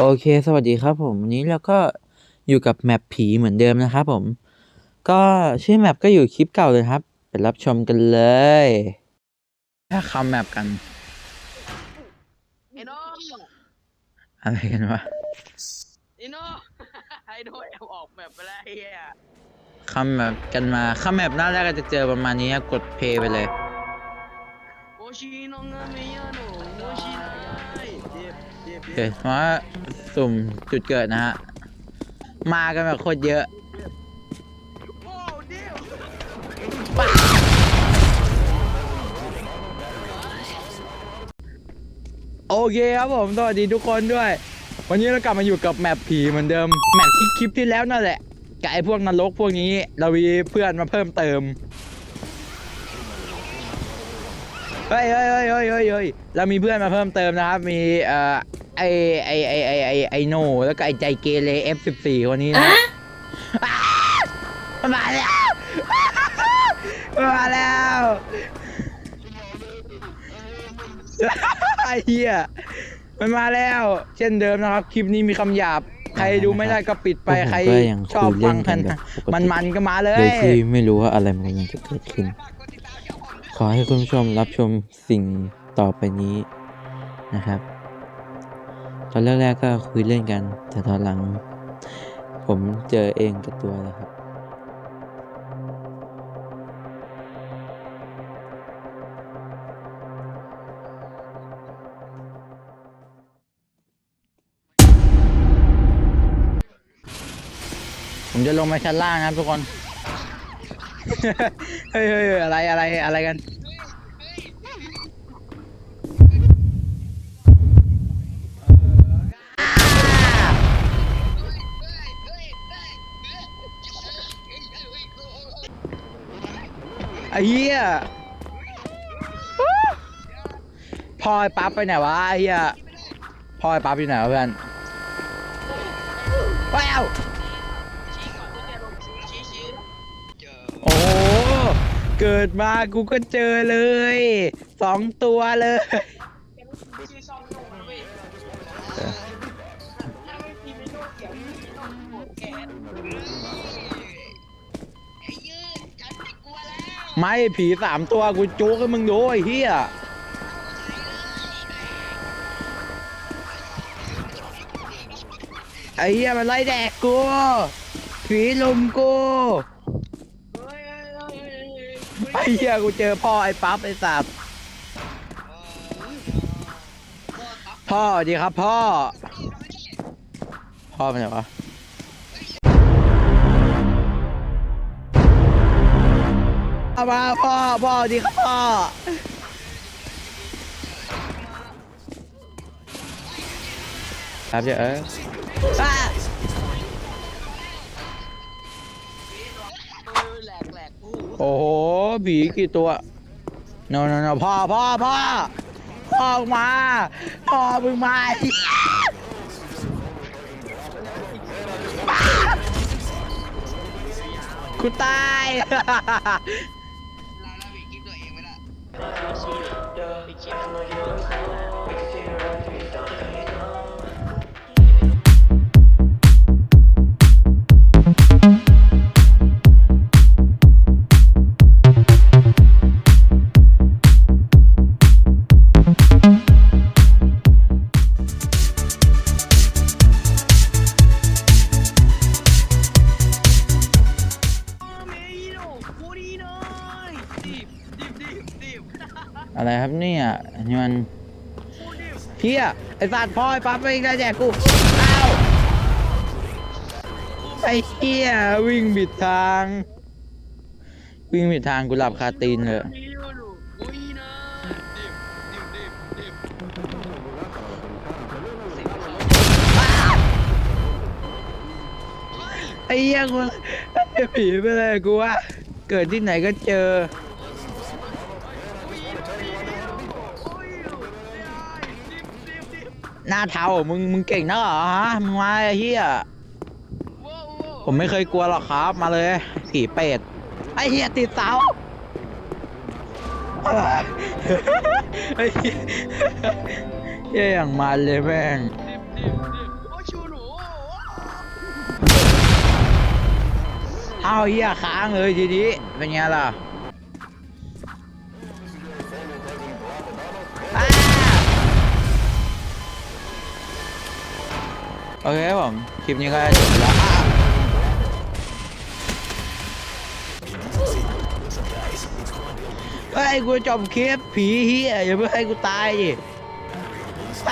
โอเค สวัสดีครับผมวันนี้เราก็อยู่กับแมปผีเหมือนเดิมนะครับผม ก็ชื่อแมปก็อยู่คลิปเก่าเลยครับ ไปรับชมกันเลยถ้าคำแมปกัน ไอ้น้องอะไรกันวะไอ้น้องไอ้โดนแอบออกแบบไปแล้วไอ้เหี้ยคำแมปกันมาคำแมปหน้าแรกก็จะเจอประมาณนี้ครับกดเพย์ไปเลย โอชิโนงาเมียโนโอชินายเจ็บเจ็บโอเคเจ็บเพราะว่า สุ่มจุดเกิดนะฮะ มากันแบบโคตรเยอะโอเคครับผมสวัสดีทุกคนด้วย วันนี้เรากลับมาอยู่กับแมปผีเหมือนเดิม แมปที่คลิปที่แล้วนั่นแหละกับไอ้พวกนรกพวกนี้ เรามีเพื่อนมาเพิ่มเติมเฮ้ยเฮ้ยเฮ้ยเฮ้ยเฮ้ยเฮ้ยเรามีเพื่อนมาเพิ่มเติมนะครับ มีเอ่อ ไอไอไอไอไอไอโนแล้วก็ไอใจเกเร F14 คนนี้นะอ้าวมันมาแล้วมันมาแล้วไอ้เหี้ยมันมาแล้ว เช่นเดิมนะครับ คลิปนี้มีคำหยาบ ใครดูไม่ได้ก็ปิดไปพวกผมใครก็ยังชอบคุยเล่ฟังนกักันนแบบปกติมันมันๆก็มาเลโดยยที่ไม่รู้ว่าอะไรมันกำลังจะเกิดขึ้น ขอให้คุณผู้ชมรับชมสิ่งต่อไปนี้นะครับ ตอนแรกๆก็คุยเล่นกัน แต่ตอนหลัง ผมเจอเองกับตัวแล้วครับผมจะลงไปชั้นล่างครับทุกคน เฮ้ยเฮ้ยอะไรอะไรอะไรกัน เหี้ยพ่อไอ้ปั๊บไปไหนวะไอ้เหี้ยพ่อไอ้ปั๊บอยู่ไหนวะเพื่อนว้าวโอ้เกิดมากูก็เจอเลยสองตัวเลย ไม่ผีสามตัวกูจุกให้มึงดูไอ้เหี้ยไอ้เหี้ยมันไล่แดกกูผีลุมกูเฮ้ยเฮ้ยเฮ้ยเฮ้ยไอ้เหี้ยกูเจอพ่อไอ้ปั๊บไอ้สับพ่อดีครับพ่อ พ่อเป็นไงวะ พ่อมาพ่อพ่อดีครับพ่อครับเจ้เอออะแหลกแหลกโอ้โหโอ้โหผีกี่ตัว โนโนโนพ่อพ่อพ่อพ่อมาพ่อมึงมาไอ้เหี้ยกูตาย อะไรครับเนี่ยนี่มันเพี้ยไอ้สัตว์พ่อไอ้ปั๊บไม่ได้แจกกูอ้าวไอ้เหี้ยวิ่งบิดทาง วิ่งบิดทางกูหลับคาตีนเลยไอ้เหี้ยกูไอ้ผีไปเลยกูว่าเกิดที่ไหนก็เจอ หน้าเทามึงมึงเก่งนะเหรอฮะมึงมาไอ้เหี้ยผมไม่เคยกลัวหรอกครับมาเลย ผีเป็ดไอ้เหี้ยติดเสาไอ้เหี้ยอย่างมาเลยแม่งเอาเหี้ยค้างเลยทีนี้เป็นไงล่ะ โอเคครับผม คลิปนี้ก็จบแล้วอ้าวเฮ้ยกูจบคลิปผีเฮียอย่าเพิ่งให้กูตายดิไป